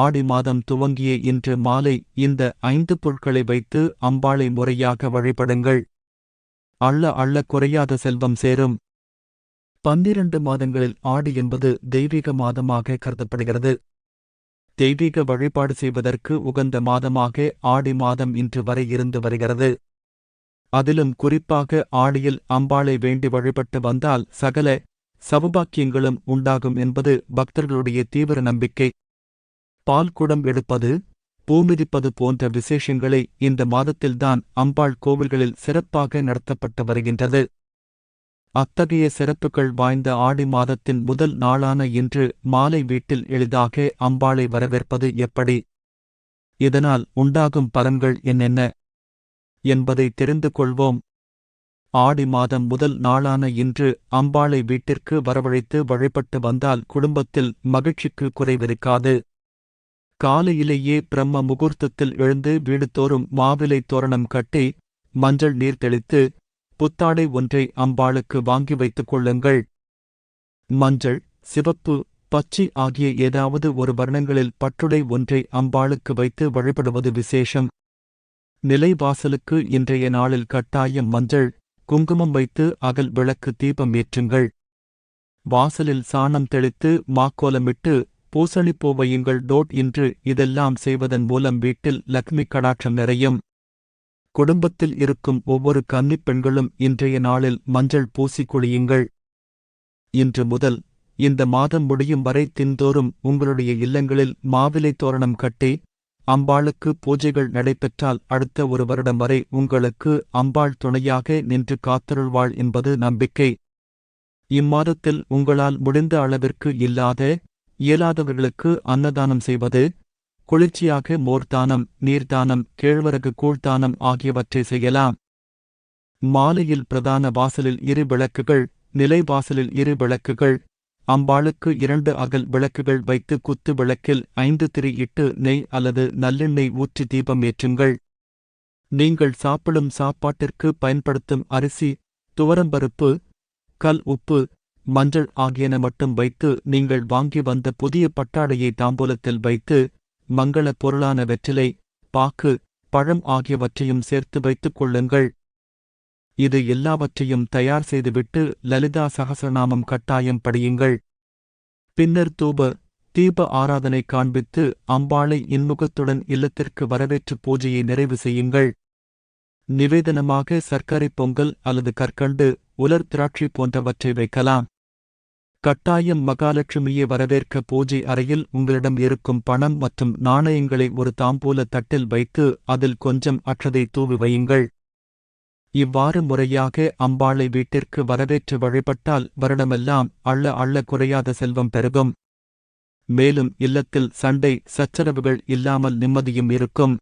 ஆடி மாதம் துவங்கிய இன்று மாலை இந்த ஐந்து பொருட்களை வைத்து அம்பாளை முறையாக வழிபடுங்கள். அள்ள அள்ள குறையாத செல்வம் சேரும். பன்னிரண்டு மாதங்களில் ஆடி என்பது தெய்வீக மாதமாக கருதப்படுகிறது. தெய்வீக வழிபாடு செய்வதற்கு உகந்த மாதமாக ஆடி மாதம் இன்று வரை இருந்து வருகிறது. அதிலும் குறிப்பாக ஆடியில் அம்பாளை வேண்டி வழிபட்டு வந்தால் சகல சவுபாக்கியங்களும் உண்டாகும் என்பது பக்தர்களுடைய தீவிர நம்பிக்கை. பால் குடம் எடுப்பது பூமிதிப்பது போன்ற விசேஷங்களை இந்த மாதத்தில்தான் அம்பாள் கோவில்களில் சிறப்பாக நடத்தப்பட்டு வருகின்றது. அத்தகைய சிறப்புகள் வாய்ந்த ஆடி மாதத்தின் முதல் நாளான இன்று மாலை வீட்டில் எளிதாக அம்பாளை வரவேற்பது எப்படி? இதனால் உண்டாகும் பலன்கள் என்னென்ன? என்பதை தெரிந்து கொள்வோம். ஆடி மாதம் முதல் நாளான இன்று அம்பாளை வீட்டிற்கு வரவழைத்து வழிபட்டு வந்தால் குடும்பத்தில் மகிழ்ச்சிக்கு குறைவிருக்காது. காலையிலேயே பிரம்ம முகூர்த்தத்தில் எழுந்து வீடுதோறும் மாவிலை தோரணம் கட்டி மஞ்சள் நீர் தெளித்து புத்தாடை ஒன்றை அம்பாளுக்கு வாங்கி வைத்துக் கொள்ளுங்கள். மஞ்சள் சிவப்பு பச்சை ஆகிய ஏதாவது ஒரு வர்ணங்களில் பட்டுடை ஒன்றை அம்பாளுக்கு வைத்து வழிபடுவது விசேஷம். நிலைவாசலுக்கு இன்றைய நாளில் கட்டாயம் மஞ்சள் குங்குமம் வைத்து அகல் விளக்கு தீபம் ஏற்றுங்கள். வாசலில் சாணம் தெளித்து மாக்கோலமிட்டு பூசணிப்பூ வையுங்கள் டோட் இன்று இதெல்லாம் செய்வதன் மூலம் வீட்டில் லக்ஷ்மி கடாட்சம் நிறையும். குடும்பத்தில் இருக்கும் ஒவ்வொரு கன்னிப் பெண்களும் இன்றைய நாளில் மஞ்சள் பூசி குளியுங்கள். இன்று முதல் இந்த மாதம் முடியும் வரை தின்தோறும் உங்களுடைய இல்லங்களில் மாவிலை தோரணம் கட்டி அம்பாளுக்கு பூஜைகள் நடைபெற்றால் அடுத்த ஒரு வருடம் வரை உங்களுக்கு அம்பாள் துணையாக நின்று காத்தருள்வாள் என்பது நம்பிக்கை. இம்மாதத்தில் உங்களால் முடிந்த அளவிற்கு இல்லாத இயலாதவர்களுக்கு அன்னதானம் செய்வது குளிர்ச்சியாக மோர்தானம் நீர்தானம் கேழ்வரகு கூழ்தானம் ஆகியவற்றை செய்யலாம். மாலையில் பிரதான வாசலில் இரு விளக்குகள் நிலை வாசலில் இரு விளக்குகள் அம்பாளுக்கு இரண்டு அகல் விளக்குகள் வைத்து குத்து விளக்கில் ஐந்து திரி இட்டு நெய் அல்லது நல்லெண்ணெய் ஊற்றி தீபம் ஏற்றுங்கள். நீங்கள் சாப்பிடும் சாப்பாட்டிற்கு பயன்படுத்தும் அரிசி துவரம்பருப்பு கல் உப்பு மஞ்சள் ஆகியன மட்டும் வைத்து நீங்கள் வாங்கி வந்த புதிய பட்டாடையை தாம்பூலத்தில் வைத்து மங்கள பொருளான வெற்றிலை பாக்கு பழம் ஆகியவற்றையும் சேர்த்து வைத்துக் கொள்ளுங்கள். இது எல்லாவற்றையும் தயார் செய்துவிட்டு லலிதா சகசரநாமம் கட்டாயம் படியுங்கள். பின்னர் தூப தீப ஆராதனை காண்பித்து அம்பாளை இன்முகத்துடன் இல்லத்திற்கு வரவேற்று பூஜையை நிறைவு செய்யுங்கள். நிவேதனமாக சர்க்கரை பொங்கல் அல்லது கற்கண்டு உலர் திராட்சை போன்றவற்றை வைக்கலாம். கட்டாயம் மகாலட்சுமியை வரவேற்க பூஜை அறையில் உங்களிடம் இருக்கும் பணம் மற்றும் நாணயங்களை ஒரு தாம்பூல தட்டில் வைத்து அதில் கொஞ்சம் அற்றதை தூவி வையுங்கள். இவ்வாறு முறையாக அம்பாளை வீட்டிற்கு வரவேற்று வழிபட்டால் வருடமெல்லாம் அள்ள அள்ள குறையாத செல்வம் பெருகும். மேலும் இல்லத்தில் சண்டை சச்சரவுகள் இல்லாமல் நிம்மதியும் இருக்கும்.